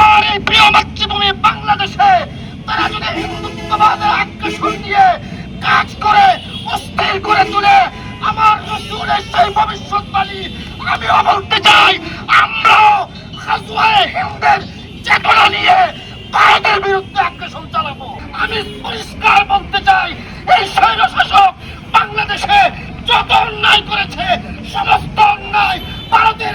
আমার এই প্রিয় মাতৃভূমি বাংলাদেশে তারা যদি হিন্দুত্ববাদের আগ্রাসন দিয়ে কাজ করে, অস্থির করে তুলে, আমার রসুলের সেই ভবিষ্যৎবাণী আমি বলতে চাই। আমরাও হিন্দের চেতনা নিয়ে ভারতের বিরুদ্ধে আগ্রাসন চালাবো। আমি পরিষ্কার বলতে চাই, এই স্বৈর শাসক বাংলাদেশে যত অন্যায় করেছে, সমস্ত অন্যায় ভারতের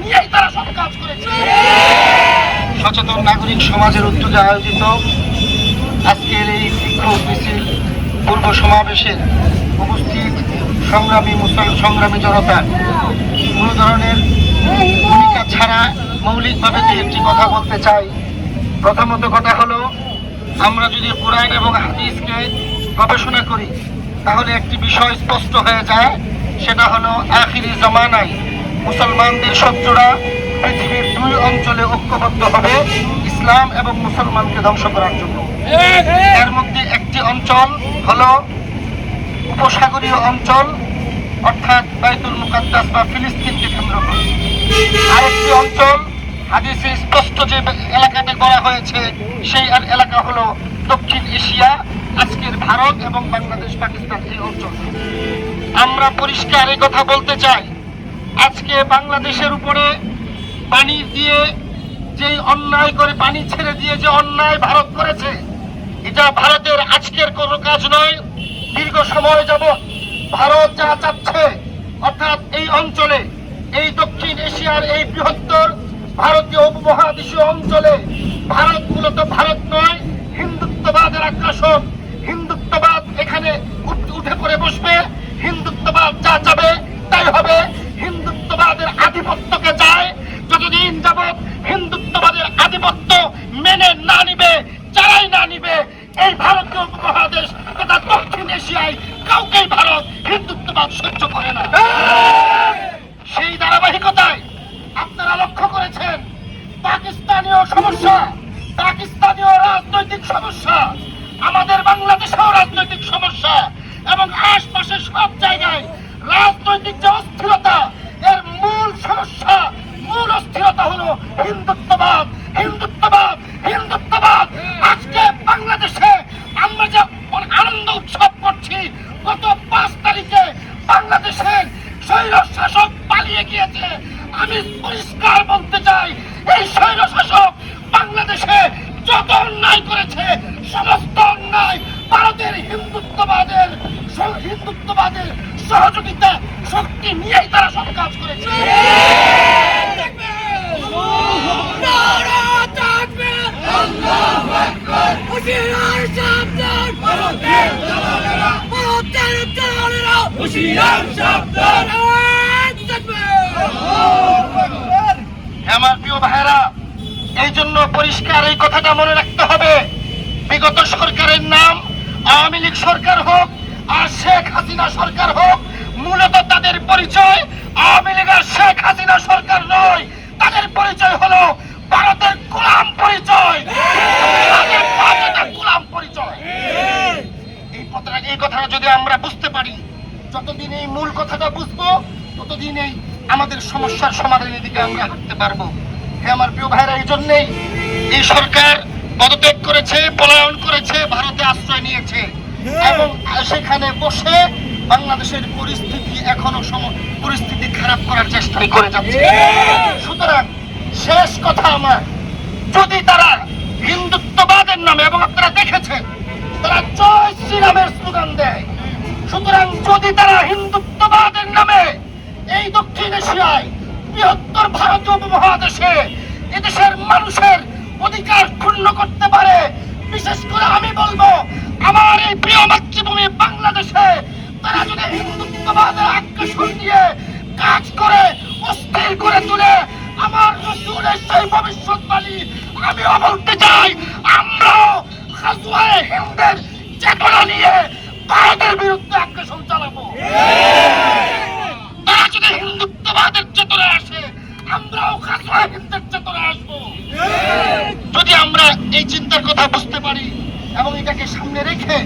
নিয়েই তারা সব কাজ করেছে। সচেতন নাগরিক সমাজের উদ্যোগে আয়োজিত আজকের এই বিক্ষোভ মিছিল পূর্ব সমাবেশে উপস্থিত সংগ্রামী মুসল, সংগ্রামী জনতা। কোনো ধরনের ভূমিকা ছাড়া মৌলিকভাবে যে একটি কথা বলতে চাই, প্রথমত কথা হলো, আমরা যদি কোরআন এবং হাদিসকে গবেষণা করি, তাহলে একটি বিষয় স্পষ্ট হয়ে যায়, সেটা হলো আখিরি জমানায় মুসলমানদের শত্রুরা পৃথিবীর দুই অঞ্চলে ঐক্যবদ্ধ হবে ইসলাম এবং মুসলমানকে ধ্বংস করার জন্য। এর মধ্যে একটি অঞ্চল হলো উপসাগরীয় অঞ্চল, অর্থাৎ বাইতুল মুকাদ্দাস বা ফিলিস্তিনকে কেন্দ্র করে। আরেকটি অঞ্চল, হাদিসে স্পষ্ট যে এলাকাটি করা হয়েছে, সেই আর এলাকা হলো দক্ষিণ এশিয়া, আজকের ভারত এবং বাংলাদেশ, পাকিস্তান এই অঞ্চল। আমরা পরিষ্কার কথা বলতে চাই আজকে বাংলাদেশের উপরে পানি দিয়ে যে অন্যায় করে পানি ছেড়ে দিয়ে যে অন্যায় ভারত করেছে, এটা ভারতের আজকের কোনো কাজ নয়। দীর্ঘ সময় যাব ভারত যা চাচ্ছে, অর্থাৎ এই অঞ্চলে, এই দক্ষিণ এশিয়ার এই বৃহত্তর ভারতীয় উপমহাদেশীয় অঞ্চলে, ভারত মূলত ভারত নয়, হিন্দুত্ববাদের আগ্রাসন হিন্দুত্ববাদ এখানে উঠ- উঠে পড়ে বসবে হিন্দুত্ববাদ যা চাবে তাই হবে হিন্দুত্ববাদের আধিপত্যকে চায় যতদিন যাবৎ হিন্দুত্ববাদের আধিপত্য মেনে না নিবে যারাই না নিবে, এই ভারতীয় উপমহাদেশ তথা দক্ষিণ এশিয়ায় কাউকেই ভারত হিন্দুত্ববাদ সহ্য করে না। সেই ধারাবাহিকতায় আপনারা লক্ষ্য করেছেন, পাকিস্তানীয় সমস্যা, পাকিস্তানীয় রাজনৈতিক সমস্যা, আমাদের বাংলাদেশেও রাজনৈতিক সমস্যা এবং আশপাশের সব জায়গায় রাজনৈতিক যে অস্থিরতা এর মূল সমস্যা মূল অস্থিরতা হলো হিন্দুত্ববাদ হিন্দুত্ববাদ হিন্দুত্ববাদ। আজকে বাংলাদেশে আমরা যে আনন্দ উৎসব করছি গত পাঁচ তারিখে বাংলাদেশের স্বৈর শাসক পালিয়ে গিয়েছে। আমি পরিষ্কার বলতে চাই এই স্বৈর শাসক বাংলাদেশে যত অন্যায় করেছে সমস্ত অন্যায় ভারতের হিন্দুত্ববাদের হিন্দুত্ববাদের সহযোগিতা শক্তি নিয়েই তারা সব কাজ করেছে। আমার প্রিয় ভাইরা এই জন্য পরিষ্কার এই কথাটা মনে রাখতে হবে। বিগত সরকারের নাম আওয়ামী লীগ সরকার হোক আর শেখ হাসিনা সরকার হোক, মূলত তাদের পরিচয় আওয়ামী লীগের শেখ হাসিনা সরকার নয়। তাদের পরিচয় হলো ভারতের গোলাম পরিচয়। গোলাম পরিচয়। এই কথাটা এই কথাটা যদি আমরা বুঝতে পারি যতদিন এই মূল কথাটা বুঝব ততদিন এই আমাদের সমস্যার সমাধানের দিকে আমরা হাঁটতে পারব। হ্যাঁ আমার প্রিয় ভাইরা এই জন্যেই এই সরকার পদত্যাগ করেছে পলায়ন করেছে ভারতে আশ্রয় নিয়েছে। এবং সেখানে বসে বাংলাদেশের পরিস্থিতি এখনও পরিস্থিতি খারাপ করার চেষ্টাই করে যাচ্ছে। সুতরাং শেষ কথা আমার যদি তারা হিন্দুত্ববাদের নামে এবং আপনারা দেখেছেন তারা জয় শ্রীরামের স্লোগান দেয়। সুতরাং যদি তারা হিন্দুত্ববাদের নামে এই দক্ষিণ এশিয়ায় বৃহত্তর ভারতীয় উপমহাদেশে এদেশের মানুষের অধিকার ক্ষুণ্ণ করতে পারে বিশেষ করে আমি বলব আমার এই প্রিয় মাতৃভূমি বাংলাদেশে হিন্দুত্ববাদের আগ্রাসন দিয়ে কাজ করে, অস্থির করে তুলে আমার রসুলের সেই ভবিষ্যৎবাণী আমি বলতে চাই। আমরাও হাজওয়ায়ে হিন্দের চেতনা নিয়ে ভারতের বিরুদ্ধে আগ্রাসন চালাবো। তারা যদি হিন্দুত্ববাদের চেতনা আসে, আমরাও হিন্দের চেতনা আসব। যদি আমরা এই চিন্তার কথা বুঝতে পারি এবং এটাকে সামনে রেখে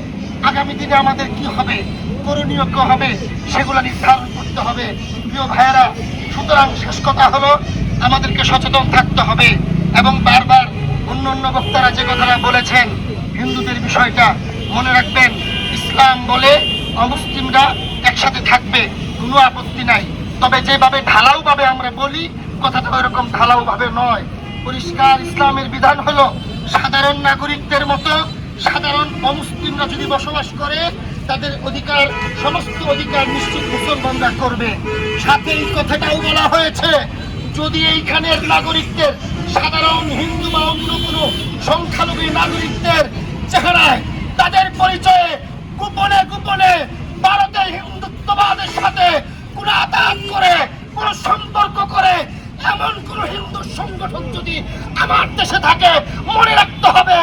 আগামী দিনে আমাদের কি হবে করণীয় কি হবে? সেগুলো নির্ধারণ করতে হবে। প্রিয় ভাইয়েরা, সুতরাং শেষ কথা হলো, আমাদেরকে সচেতন থাকতে হবে এবং বারবার অন্য অন্য বক্তারা যে কথাটা বলেছেন, হিন্দুদের বিষয়টা, মনে রাখবেন, ইসলাম বলে অমুসলিমরা একসাথে থাকবে, কোনো আপত্তি নাই। তবে যেভাবে ঢালাও ভাবে আমরা বলি, কথাটা ওইরকম ঢালাও ভাবে নয়। পরিষ্কার ইসলামের বিধান হলো সাধারণ নাগরিকদের মতো সাধারণ অমুসলিমরা যদি বসবাস করে, তাদের অধিকার, সমস্ত অধিকার নিশ্চিত মুসলমানরা করবে। সাথে এই কথাটাও বলা হয়েছে, যদি এইখানের নাগরিকদের, সাধারণ হিন্দু বা অন্য কোনো সংখ্যালঘু নাগরিকদের চেহারায় তাদের পরিচয়ে গোপনে গোপনে ভারতের হিন্দুত্ববাদের সাথে কোন আঘাত করে, কোন সম্পর্ক করে, এমন কোন হিন্দু সংগঠন যদি আমার দেশে থাকে, মনে রাখতে হবে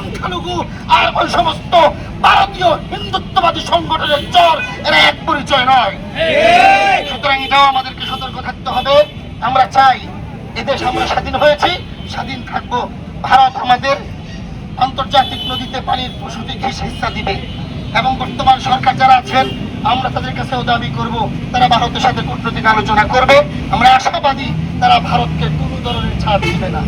সংখ্যালঘু আর ওই সমস্ত ভারতীয় হিন্দুত্ববাদী সংগঠনের চর এরা এক পরিচয় নয়। সুতরাং এটাও আমাদেরকে সতর্ক থাকতে হবে। আমরা চাই এদেশ আমরা স্বাধীন হয়েছি স্বাধীন থাকব। ভারত আমাদের আন্তর্জাতিক নদীতে পানির প্রসূতি ঘিস হিস্সা দিবে। এবং বর্তমান সরকার যারা আছেন আমরা তাদের কাছেও দাবি করব তারা ভারতের সাথে কূটনৈতিক আলোচনা করবে। আমরা আশাবাদী তারা ভারতকে কোনো ধরনের ছাড় দিবে না।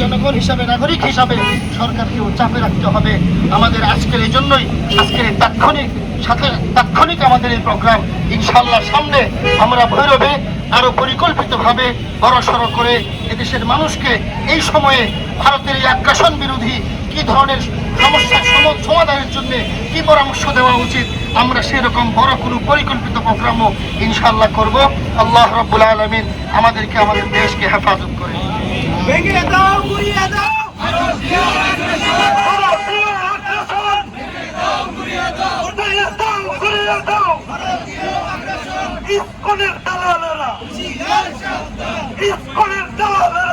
জনগণ হিসাবে, নাগরিক হিসাবে সরকারকেও চাপে রাখতে হবে। আমাদের আজকের এই জন্যই আজকের তাৎক্ষণিক সাথে তাৎক্ষণিক আমাদের এই প্রোগ্রাম ইনশাল্লাহ সামনে আমরা ভৈরবে আরও পরিকল্পিতভাবে বড়সড় করে এদেশের মানুষকে এই সময়ে ভারতের এই আগ্রাসন বিরোধী কি ধরনের সমস্যার সমাধানের জন্য কি পরামর্শ দেওয়া উচিত আমরা সেরকম বড় কোনো পরিকল্পিত প্রোগ্রামও ইনশাল্লাহ করব। আল্লাহ রব্বুল আলমিন আমাদেরকে আমাদের দেশকে হেফাজত করে। ইস্কনের দালালেরা। জিয়ার সাবধান